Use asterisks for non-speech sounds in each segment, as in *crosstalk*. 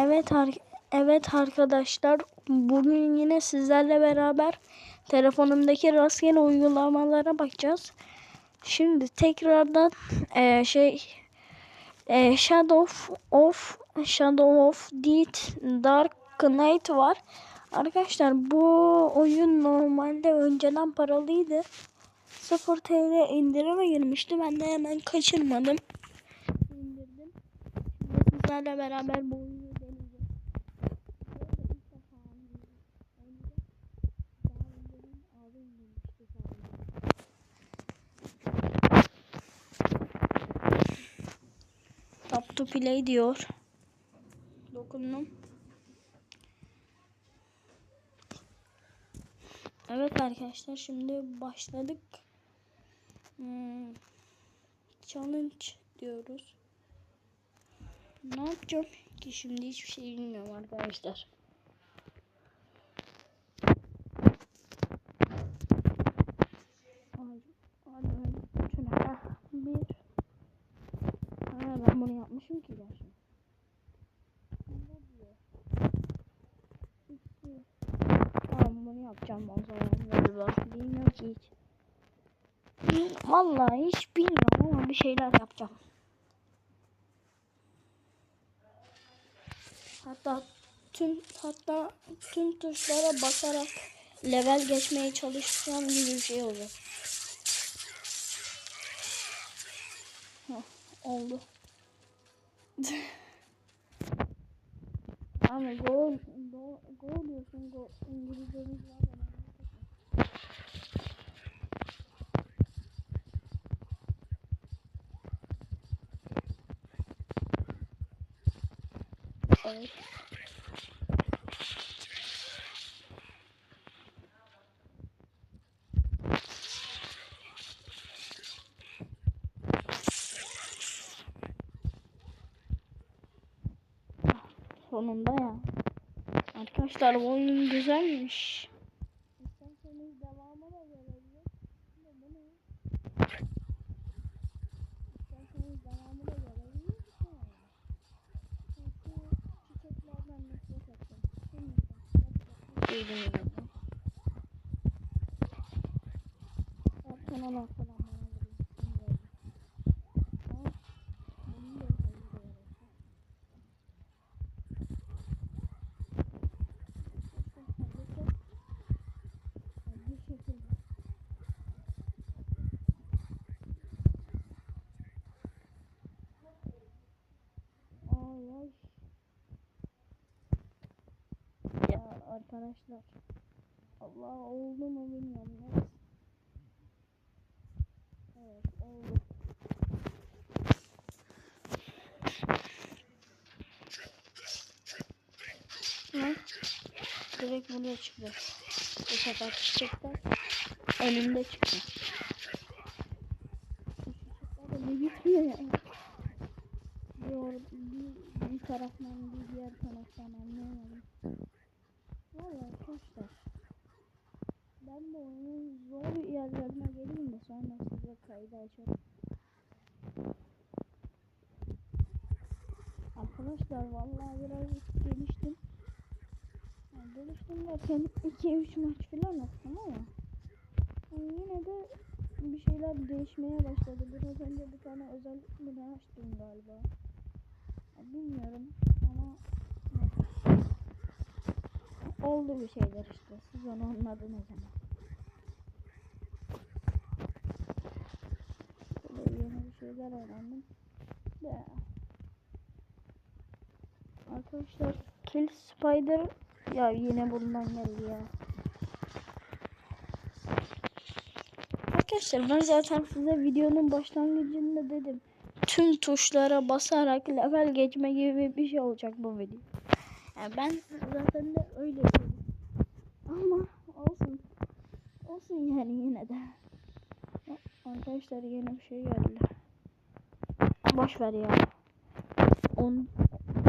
Evet evet arkadaşlar bugün yine sizlerle beraber telefonumdaki rastgele uygulamalara bakacağız. Şimdi tekrardan eee, şey eee, Shadow of Shadow of Deed Dark Knight var. Arkadaşlar bu oyun normalde önceden paralıydı. 0 TL indirime girmişti. Ben de hemen kaçırmadım. İndirdim. Sizlerle beraber bu oyunu play diyor. Dokundum. Evet arkadaşlar şimdi başladık. Hmm, challenge diyoruz. Ne yapacağım ki şimdi hiçbir şey bilmiyorum arkadaşlar. Ay, hadi hadi. Şuna ha, bir. Ha, ben bunu yapmışım ki gerçi. Ne diyor? İki. Tamam bunu yapacağım o zaman galiba. Bilmiyorum ki hiç. Bil- Vallahi hiç bilmiyorum ama bir şeyler yapacağım. Hatta tüm hatta tüm tuşlara basarak level geçmeye çalışacağım gibi bir şey olacak. Heh, oldu. *laughs* Ama gol, gol, gol diyorsun, gol. İngilizcemiz var. Evet. Sonunda ya. Arkadaşlar bu oyun güzelmiş. İsterseniz devamı da gelebilir. Ama bu ne? İsterseniz devamı da gelebilir. Ha. Çünkü çiçeklerden nefret ettim. Şimdi de duydum yine. Arkadan arkadan bana vuruyor. Bilmiyorum. Ama bunun da özelliği var. Bir şekilde. Ay ay. Ya arkadaşlar. Allah oldu mu bilmiyorum. Neyse. Evet oldu. Ne? Direkt buraya çıktı. Bu sefer çiçekler önümde çıktı. Çiçekler bitmiyor ya. Bir, bir, bir taraftan bir diğer taraftan anlayamadım. Valla arkadaşlar. Ben de oyunun zor yerlerine geleyim de sonra size kaydı açarım. Arkadaşlar vallahi biraz geliştim. Yani geliştim derken 2-3 maç falan attım ama yani yine de bir şeyler değişmeye başladı. Biraz önce bir tane özel bina açtım galiba. Ya bilmiyorum ama neyse. Oldu bir şeyler işte. Siz onu anladınız ama. Böyle yeni bir şeyler öğrendim. De. Arkadaşlar Kill Spider ya yine bundan geldi ya. Arkadaşlar ben zaten size videonun başlangıcında dedim. Tüm tuşlara basarak level geçme gibi bir şey olacak bu video. Yani ben zaten de öyle dedim. Ama olsun. Olsun yani yine de. Arkadaşlar yeni bir şey geldi. Boş ver ya. 10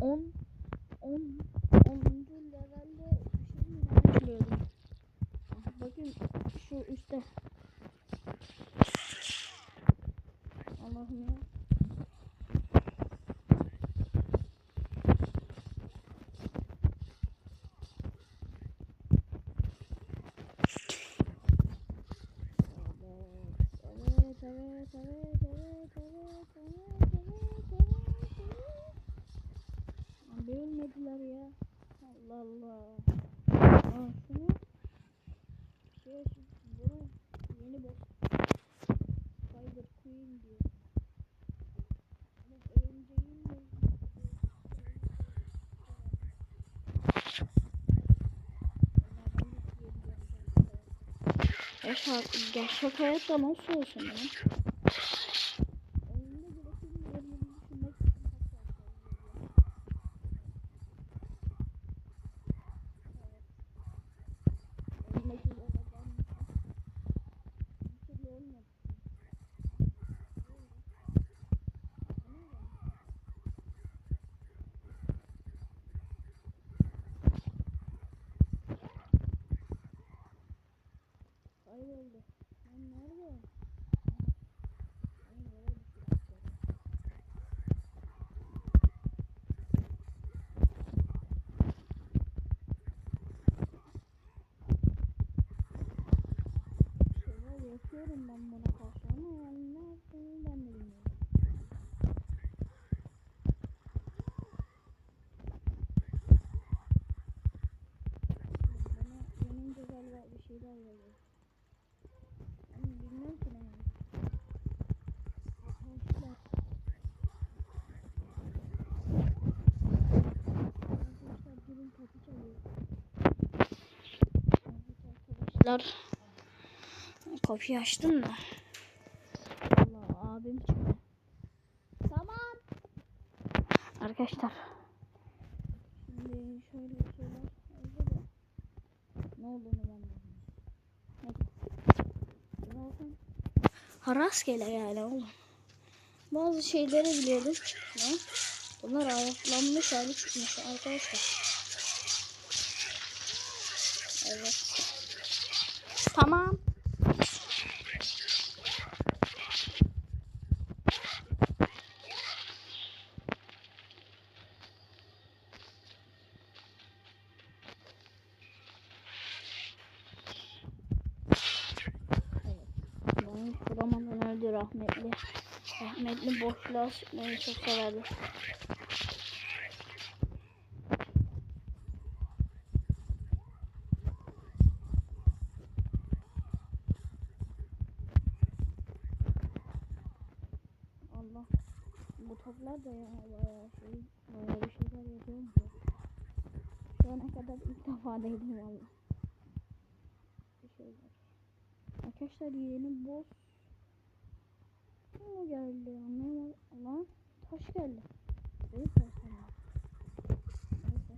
10 10 10. levelde bir şey mi. Bakın şu üstte. Allah'ım ya. Abi ölmediler ya. Allah Allah. Aa, şunu. Şey, bunu yeni boş. Spider Queen diyor. Gerçek hayatta nasıl olsun ya? Yapıyorum ben buna karşı ama yani ne yaptığını ben de bilmiyorum. Bir şeyler geliyor. Ben bilmiyorum ki yani. Arkadaşlar. Arkadaşlar durun kapı çalıyor. Evet arkadaşlar. Kapıyı açtım da. Allah abim çıktı. Tamam. Arkadaşlar. Şimdi şöyle şeyler oldu da. Ne olduğunu ben bilmiyorum. Ha, rastgele yani oğlum. Bazı şeyleri biliyordum. Ne? Bunlar ayaklanmış hali çıkmış arkadaşlar. Evet. Tamam. Rahmetli. Rahmetli boşluğa sıkmayı çok severdi. Allah. Bu toplar da ya bayağı şey, bayağı bir şeyler yapıyormuş ya. Şu ana kadar ilk defa değdim valla. Bir şeyler. Arkadaşlar yeni boss ne geldi anlayamadım. Lan taş geldi. Büyük taş geldi. Neyse.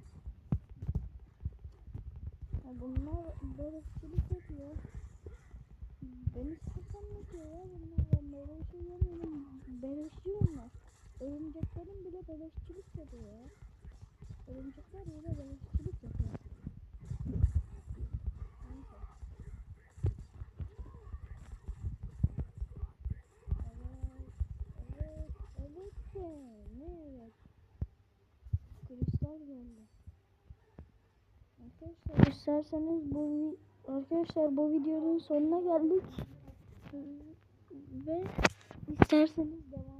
Ya bunlar börekçilik yapıyor. Beni sıkıntı ya bunlar. Ben böyle bir şey görmedim. Beleşçi bunlar. Örümceklerin bile beleşçilik yapıyor ya. Örümcekler bile beleşçilik yapıyor. Neyse. Evet, evet, evet de ne evet? Kristal geldi. Arkadaşlar isterseniz bu arkadaşlar bu videonun sonuna geldik. Ve isterseniz devam